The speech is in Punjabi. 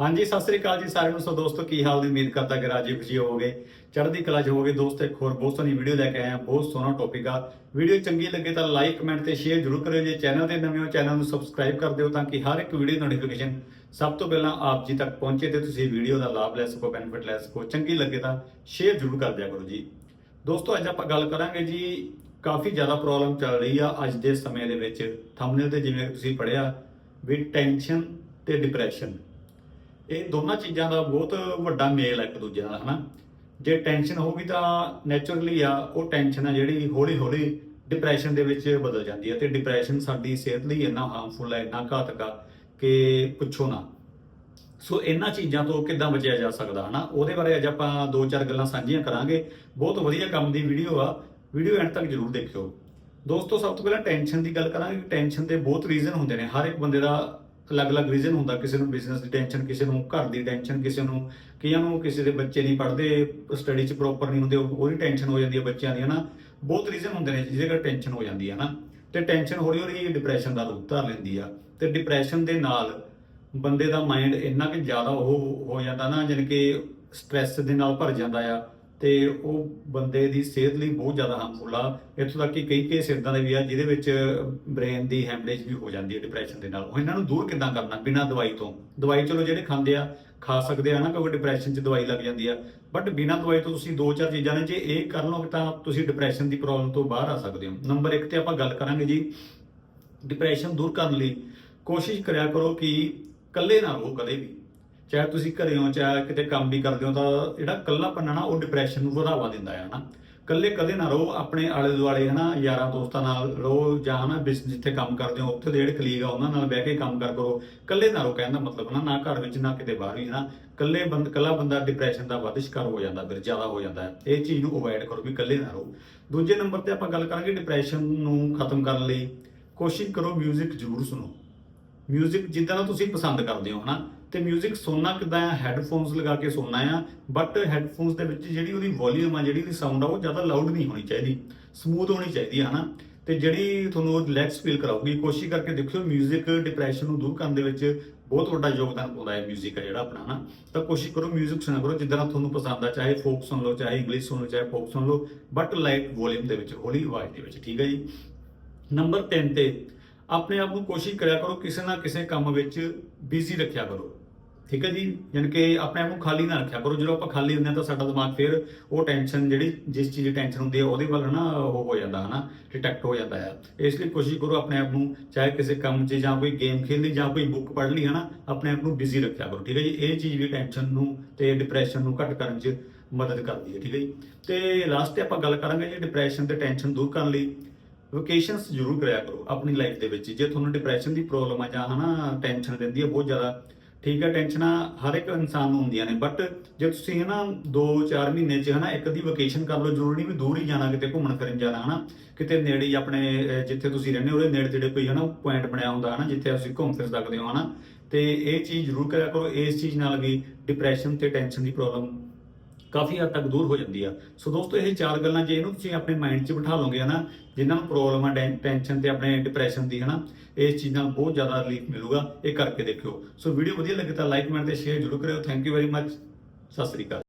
ਹਾਂਜੀ, ਸਤਿ ਸ੍ਰੀ ਅਕਾਲ ਜੀ ਸਾਰਿਆਂ ਨੂੰ। ਸੋ ਦੋਸਤੋ, ਕੀ ਹਾਲ ਦੀ ਉਮੀਦ ਕਰਦਾ ਕਿ ਰਾਜੀ ਖੁਸ਼ੀ ਹੋਵੋਗੇ? ਚੜ੍ਹਦੀ ਕਲਾ ਚ ਹੋਵੋਗੇ। ਦੋਸਤੋ, ਇੱਕ ਹੋਰ ਬਹੁਤ ਸੋਹਣੀ ਵੀਡੀਓ ਲੈ ਕੇ ਆਏ ਹਾਂ। ਬਹੁਤ ਸੋਹਣਾ ਟੌਪਿਕ ਆ। ਵੀਡੀਓ ਚੰਗੀ ਲੱਗੇ ਤਾਂ ਲਾਈਕ ਕਮੈਂਟ ਤੇ ਸ਼ੇਅਰ ਜ਼ਰੂਰ ਕਰਿਓ। ਜੇ ਚੈਨਲ ਤੇ ਨਵੇਂ ਹੋ ਚੈਨਲ ਨੂੰ ਸਬਸਕ੍ਰਾਈਬ ਕਰ ਦਿਓ ਤਾਂ ਕਿ ਹਰ ਇੱਕ ਵੀਡੀਓ ਨੋਟੀਫਿਕੇਸ਼ਨ ਸਭ ਤੋਂ ਪਹਿਲਾਂ ਆਪ ਜੀ ਤੱਕ ਪਹੁੰਚੇ ਤੇ ਤੁਸੀਂ ਵੀਡੀਓ ਦਾ ਲਾਭ ਲੈ ਸਕੋ ਬੈਨੀਫਿਟ ਲੈ ਸਕੋ। ਚੰਗੀ ਲੱਗੇ ਤਾਂ ਸ਼ੇਅਰ ਜ਼ਰੂਰ ਕਰ ਦਿਆ ਕਰੋ ਜੀ। ਦੋਸਤੋ, ਅੱਜ ਆਪਾਂ ਗੱਲ ਕਰਾਂਗੇ ਜੀ, ਕਾਫੀ ਜ਼ਿਆਦਾ ਪ੍ਰੋਬਲਮ ਚੱਲ ਰਹੀ ਆ ਅੱਜ ਦੇ ਸਮੇਂ ਦੇ ਵਿੱਚ। ਥੰਬਨੇਲ ਤੇ ਜਿਵੇਂ ਤੁਸੀਂ ਪੜਿਆ ਵੀ ਟੈਨਸ਼ਨ ਤੇ ਡਿਪਰੈਸ਼ਨ ਇਹ ਦੋਨਾਂ ਚੀਜ਼ਾਂ ਦਾ ਬਹੁਤ ਵੱਡਾ ਮੇਲ ਹੈ ਇੱਕ ਦੂਜੇ ਨਾਲ, ਹਨਾ? ਜੇ ਟੈਨਸ਼ਨ ਹੋਊਗੀ ਤਾਂ ਨੇਚਰਲੀ ਆ, ਉਹ ਟੈਨਸ਼ਨ ਆ ਜਿਹੜੀ ਹੌਲੀ ਹੌਲੀ ਡਿਪਰੈਸ਼ਨ ਦੇ ਵਿੱਚ ਬਦਲ ਜਾਂਦੀ ਹੈ ਤੇ ਡਿਪਰੈਸ਼ਨ ਸਾਡੀ ਸਿਹਤ ਲਈ ਇੰਨਾ ਹਾਰਮਫੁਲ ਹੈ ਇੰਨਾ ਘਾਤਕ ਆ ਕਿ ਪੁੱਛੋ ਨਾ। ਸੋ ਇਹਨਾਂ ਚੀਜ਼ਾਂ ਤੋਂ ਕਿੱਦਾਂ ਬਚਿਆ ਜਾ ਸਕਦਾ, ਹਨਾ? ਉਹਦੇ ਬਾਰੇ ਅੱਜ ਆਪਾਂ ਦੋ ਚਾਰ ਗੱਲਾਂ ਸਾਂਝੀਆਂ ਕਰਾਂਗੇ। ਬਹੁਤ ਵਧੀਆ ਕੰਮ ਦੀ ਵੀਡੀਓ ਆ। ਵੀਡੀਓ ਐਂਡ ਤੱਕ ਜਰੂਰ ਦੇਖਿਓ। ਦੋਸਤੋ, ਸਭ ਤੋਂ ਪਹਿਲਾਂ ਟੈਨਸ਼ਨ ਦੀ ਗੱਲ ਕਰਾਂਗੇ। ਟੈਨਸ਼ਨ ਦੇ ਬਹੁਤ ਰੀਜ਼ਨ ਹੁੰਦੇ ਨੇ। ਹਰ ਇੱਕ ਬੰਦੇ ਦਾ ਅਲੱਗ-ਅਲੱਗ ਰੀਜ਼ਨ ਹੁੰਦਾ, ਕਿਸੇ ਨੂੰ ਬਿਜ਼ਨਸ ਦੀ ਟੈਨਸ਼ਨ ਕਿਸੇ ਨੂੰ ਘਰ ਦੀ ਟੈਨਸ਼ਨ ਕਿਸੇ ਨੂੰ ਕਈਆਂ ਨੂੰ ਕਿਸੇ ਦੇ ਬੱਚੇ ਨਹੀਂ ਪੜ੍ਹਦੇ ਸਟੱਡੀ 'ਚ ਪ੍ਰੋਪਰ ਨਹੀਂ ਹੁੰਦੇ ਉਹਦੀ ਟੈਨਸ਼ਨ ਹੋ ਜਾਂਦੀ ਹੈ ਬੱਚਿਆਂ ਦੀ, ਹਨਾ? ਬਹੁਤ ਰੀਜ਼ਨ ਹੁੰਦੇ ਨੇ ਜਿਹਦੇ ਕਰਕੇ ਟੈਨਸ਼ਨ ਹੋ ਜਾਂਦੀ ਹੈ, ਹਨਾ? ਤੇ ਟੈਨਸ਼ਨ ਹੌਲੀ ਹੌਲੀ ਡਿਪਰੈਸ਼ਨ ਦਾ ਰੂਪ ਧਾਰ ਲੈਂਦੀ ਆ। ਤੇ ਡਿਪਰੈਸ਼ਨ ਦੇ ਨਾਲ ਬੰਦੇ ਦਾ ਮਾਈਂਡ ਇੰਨਾ ਕਿ ਜ਼ਿਆਦਾ ਉਹ ਹੋ ਜਾਂਦਾ ਨਾ, ਜਾਣੀ ਕਿ ਸਟ੍ਰੈਸ ਦੇ ਨਾਲ ਭਰ ਜਾਂਦਾ ਆ। ਤੇ ਉਹ ਬੰਦੇ ਦੀ ਸਿਹਤ ਲਈ ਬਹੁਤ ਜ਼ਿਆਦਾ ਹਾਰਮਫੁਲ ਆ। ਇੱਥੋਂ ਤੱਕ ਕਿ ਕਈ ਕੇਸ ਇਦਾਂ ਦੇ ਵੀ ਆ, ਜਿਹਦੇ ਵਿੱਚ ਬ੍ਰੇਨ ਦੀ ਹੈਮਰੇਜ ਵੀ ਹੋ ਜਾਂਦੀ ਹੈ ਡਿਪਰੈਸ਼ਨ ਦੇ ਨਾਲ। ਉਹ ਇਹਨਾਂ ਨੂੰ ਦੂਰ ਕਿੱਦਾਂ ਕਰਨਾ? ਬਿਨਾਂ ਦਵਾਈ ਤੋਂ। ਦਵਾਈ ਚਲੋ ਜਿਹੜੇ ਖਾਂਦੇ ਆ, ਖਾ ਸਕਦੇ ਆ ਨਾ, ਕਿਉਂਕਿ ਡਿਪਰੈਸ਼ਨ 'ਚ ਦਵਾਈ ਲੱਗ ਜਾਂਦੀ ਆ। ਬਟ ਬਿਨਾਂ ਦਵਾਈ ਤੋਂ ਤੁਸੀਂ ਦੋ ਚਾਰ ਚੀਜ਼ਾਂ ਨੇ, ਜੇ ਇਹ ਕਰ ਲਓਗੇ ਤਾਂ ਤੁਸੀਂ ਡਿਪਰੈਸ਼ਨ ਦੀ ਪ੍ਰੋਬਲਮ ਤੋਂ ਬਾਹਰ ਆ ਸਕਦੇ ਹੋ। ਨੰਬਰ 1 ਤੇ ਆਪਾਂ ਗੱਲ ਕਰਾਂਗੇ ਜੀ ਡਿਪਰੈਸ਼ਨ ਦੂਰ ਕਰਨ ਲਈ ਕੋਸ਼ਿਸ਼ ਕਰਿਆ ਕਰੋ ਕਿ ਇਕੱਲੇ ਨਾ ਰਹੋ ਕਦੇ ਵੀ। ਚਾਹੇ ਤੁਸੀਂ ਘਰੇ ਹੋ ਚਾਹੇ ਕਿਤੇ ਕੰਮ ਵੀ ਕਰਦੇ ਹੋ ਤਾਂ ਜਿਹੜਾ ਇਕੱਲਾਪਨ ਆ ਨਾ ਉਹ ਡਿਪਰੈਸ਼ਨ ਨੂੰ ਵਧਾਵਾ ਦਿੰਦਾ ਹੈ ਨਾ ਇਕੱਲੇ ਕਦੇ ਨਾ ਰਹੋ ਆਪਣੇ ਆਲੇ ਦੁਆਲੇ ਹਨਾ ਯਾਰਾਂ ਦੋਸਤਾਂ ਨਾਲ ਰਹੋ ਜਾਂ ਹਨਾ ਬਿਸ ਜਿੱਥੇ ਕੰਮ ਕਰਦੇ ਹੋ ਉੱਥੇ ਦੇ ਜਿਹੜੇ ਕਲੀਗ ਆ ਉਹਨਾਂ ਨਾਲ ਬਹਿ ਕੇ ਕੰਮ ਕਰ ਕਰੋ ਇਕੱਲੇ ਨਾ ਰਹੋ ਕਹਿਣ ਦਾ ਮਤਲਬ ਨਾ ਨਾ ਘਰ ਵਿੱਚ ਨਾ ਕਿਤੇ ਬਾਹਰ ਵੀ ਹਨਾ ਇਕੱਲੇ ਬੰਦ ਇਕੱਲਾ ਬੰਦਾ ਡਿਪਰੈਸ਼ਨ ਦਾ ਵੱਧ ਸ਼ਿਕਾਰ ਹੋ ਜਾਂਦਾ ਫਿਰ ਜ਼ਿਆਦਾ ਹੋ ਜਾਂਦਾ ਹੈ ਇਹ ਚੀਜ਼ ਨੂੰ ਅਵੋਇਡ ਕਰੋ ਵੀ ਇਕੱਲੇ ਨਾ ਰਹੋ ਦੂਜੇ ਨੰਬਰ ਤੇ ਆਪਾਂ ਗੱਲ ਕਰਾਂਗੇ ਡਿਪਰੈਸ਼ਨ ਨੂੰ ਖਤਮ ਕਰਨ ਲਈ ਕੋਸ਼ਿਸ਼ ਕਰੋ 뮤직 ਜ਼ਰੂਰ ਸੁਣੋ 뮤직 ਜਿੱਦਾਂ ਦਾ ਤੁਸੀਂ ਪਸੰਦ ਕਰਦੇ ਹੋ ਹਨਾ ਤੇ 뮤직 ਸੁਣਨਾ ਕਿਦਾਂ ਆ ਹੈੱਡਫੋਨਸ ਲਗਾ ਕੇ ਸੁਣਨਾ ਆ ਬਟ ਹੈੱਡਫੋਨਸ ਦੇ ਵਿੱਚ ਜਿਹੜੀ ਉਹਦੀ ਵੋਲਿਊਮ ਆ ਜਿਹੜੀ ਉਹਦੀ ਸਾਊਂਡ ਆ ਉਹ ਜ਼ਿਆਦਾ ਲਾਊਡ ਨਹੀਂ ਹੋਣੀ ਚਾਹੀਦੀ ਸਮੂਥ ਹੋਣੀ ਚਾਹੀਦੀ ਹੈ ਹਨਾ ਤੇ ਜਿਹੜੀ ਤੁਹਾਨੂੰ ਰਿਲੈਕਸ ਫੀਲ ਕਰਾਊਗੀ ਕੋਸ਼ਿਸ਼ ਕਰਕੇ ਦੇਖਿਓ 뮤직 ਡਿਪਰੈਸ਼ਨ ਨੂੰ ਦੂਰ ਕਰਨ ਦੇ ਵਿੱਚ ਬਹੁਤ ਵੱਡਾ ਯੋਗਦਾਨ ਪਾਉਂਦਾ ਹੈ 뮤직 ਆ ਜਿਹੜਾ ਆਪਣਾ ਹਨਾ ਤਾਂ ਕੋਸ਼ਿਸ਼ ਕਰੋ 뮤직 ਸੁਣਿਆ ਕਰੋ ਜਿੱਦਾਂ ਦਾ ਤੁਹਾਨੂੰ ਪਸੰਦ ਆ ਚਾਹੇ ਫੋਕ ਸੁਣ ਲਓ ਚਾਹੇ ਇੰਗਲਿਸ਼ ਸੁਣ ਲਓ ਚਾਹੇ ਫੋਕ ਸੁਣ ਲਓ ਬਟ ਲਾਈਟ ਵੋਲਿਊਮ ਦੇ ਵਿੱਚ ਹੌਲੀ ਆਵਾਜ਼ ਦੇ ਵਿੱਚ ਠੀਕ ਹੈ ਜੀ ਨੰਬਰ 3 ਤੇ ਆਪਣੇ ਆਪ ਨੂੰ ਕੋਸ਼ਿਸ਼ ਕਰਿਆ ਕਰੋ, ਕਿਸੇ ਨਾ ਕਿਸੇ ਕੰਮ ਵਿੱਚ ਬਿਜ਼ੀ ਰੱਖਿਆ ਕਰੋ। ਠੀਕ ਹੈ ਜੀ? ਯਾਨੀ ਕਿ ਆਪਣੇ ਆਪ ਨੂੰ ਖਾਲੀ ਨਾ ਰੱਖਿਆ ਕਰੋ। ਜਦੋਂ ਆਪਾਂ ਖਾਲੀ ਹੁੰਦੇ ਹਾਂ ਤਾਂ ਸਾਡਾ ਦਿਮਾਗ ਫਿਰ ਉਹ ਟੈਨਸ਼ਨ ਜਿਹੜੀ, ਜਿਸ ਚੀਜ਼ ਦੀ ਟੈਨਸ਼ਨ ਹੁੰਦੀ ਹੈ, ਉਹਦੇ ਵੱਲ ਨਾ ਉਹ ਹੋ ਜਾਂਦਾ, ਹਨਾ? ਡਿਟੈਕਟ ਹੋ ਜਾਂਦਾ ਹੈ ਇਸ ਲਈ ਕੋਸ਼ਿਸ਼ ਕਰੋ ਆਪਣੇ ਆਪ ਨੂੰ ਚਾਹੇ ਕਿਸੇ ਕੰਮ 'ਚ ਜਾਂ ਕੋਈ ਗੇਮ ਖੇਡ ਲਈ ਜਾਂ ਕੋਈ ਬੁੱਕ ਪੜ੍ਹ ਲਈ, ਹਨਾ? ਆਪਣੇ ਆਪ ਨੂੰ ਬਿਜ਼ੀ ਰੱਖਿਆ ਕਰੋ। ਠੀਕ ਹੈ ਜੀ? ਇਹ ਚੀਜ਼ ਵੀ ਟੈਨਸ਼ਨ ਨੂੰ ਤੇ ਡਿਪਰੈਸ਼ਨ ਨੂੰ ਘੱਟ ਕਰਨ 'ਚ ਮਦਦ ਕਰਦੀ ਹੈ। ਠੀਕ ਹੈ ਜੀ? ਤੇ ਲਾਸਟ ਤੇ ਆਪਾਂ ਗੱਲ ਕਰਾਂਗੇ ਜੀ ਡਿਪਰੈਸ਼ਨ ਤੇ ਟੈਨਸ਼ਨ ਦੂਰ ਕਰਨ ਲਈ। ਵਕੇਸ਼ਨਸ ਜ਼ਰੂਰ ਕਰਿਆ ਕਰੋ ਆਪਣੀ ਲਾਈਫ ਦੇ ਵਿੱਚ। ਜੇ ਤੁਹਾਨੂੰ ਡਿਪਰੈਸ਼ਨ ਦੀ ਪ੍ਰੋਬਲਮ ਆ ਜਾਂ ਹਨਾ ਟੈਨਸ਼ਨ ਰਹਿੰਦੀ ਹੈ ਬਹੁਤ ਜ਼ਿਆਦਾ ਠੀਕ ਹੈ ਟੈਨਸ਼ਨਾਂ ਹਰ ਇੱਕ ਇਨਸਾਨ ਨੂੰ ਹੁੰਦੀਆਂ ਨੇ। ਬਟ ਜੇ ਤੁਸੀਂ ਹਨਾ 2-4 ਮਹੀਨੇ ਚ ਹਨਾ ਇੱਕ ਦੀ ਵਕੇਸ਼ਨ ਕਰ ਲਓ, ਜ਼ਰੂਰੀ ਨਹੀਂ ਵੀ ਦੂਰ ਹੀ ਜਾਣਾ, ਕਿਤੇ ਘੁੰਮਣ ਫਿਰਨ ਜਾਣਾ, ਹਨਾ। ਕਿਤੇ ਨੇੜੇ ਹੀ ਆਪਣੇ ਜਿੱਥੇ ਤੁਸੀਂ ਰਹਿੰਦੇ ਹੋ, ਉਹਦੇ ਨੇੜੇ ਤੇੜੇ ਕੋਈ ਹਨਾ ਪੁਆਇੰਟ ਬਣਿਆ ਹੁੰਦਾ ਹਨਾ, ਜਿੱਥੇ ਤੁਸੀਂ ਘੁੰਮ ਫਿਰ ਸਕਦੇ ਹੋ ਹਨਾ। ਤੇ ਇਹ ਚੀਜ਼ ਜ਼ਰੂਰ ਕਰਿਆ ਕਰੋ। ਇਸ ਚੀਜ਼ ਨਾਲ ਵੀ ਡਿਪਰੈਸ਼ਨ ਤੇ ਟੈਨਸ਼ਨ ਦੀ ਪ੍ਰੋਬਲਮ ਕਾਫੀ ਹੱਦ ਤੱਕ ਦੂਰ ਹੋ ਜਾਂਦੀ ਆ। ਸੋ ਦੋਸਤੋ, ਇਹ ਚਾਰ ਗੱਲਾਂ ਜੇ ਇਹਨੂੰ ਤੁਸੀਂ ਆਪਣੇ ਮਾਈਂਡ 'ਚ ਬਿਠਾ ਲਓਗੇ ਹਨਾ, ਜਿਨ੍ਹਾਂ ਨੂੰ ਪ੍ਰੋਬਲਮ ਆ ਟੈਨਸ਼ਨ ਤੇ ਆਪਣੇ ਡਿਪਰੈਸ਼ਨ ਦੀ ਹਨਾ ਇਸ ਚੀਜ਼ ਨਾਲ ਬਹੁਤ ਜ਼ਿਆਦਾ ਰਿਲੀਫ ਮਿਲੂਗਾ, ਇਹ ਕਰਕੇ ਦੇਖਿਓ। ਸੋ ਵੀਡੀਓ ਵਧੀਆ ਲੱਗੇ ਤਾਂ ਲਾਈਕ ਕਮੈਂਟ ਤੇ ਸ਼ੇਅਰ ਜ਼ਰੂਰ ਕਰਿਓ। Thank you very much Sat Sri Akal.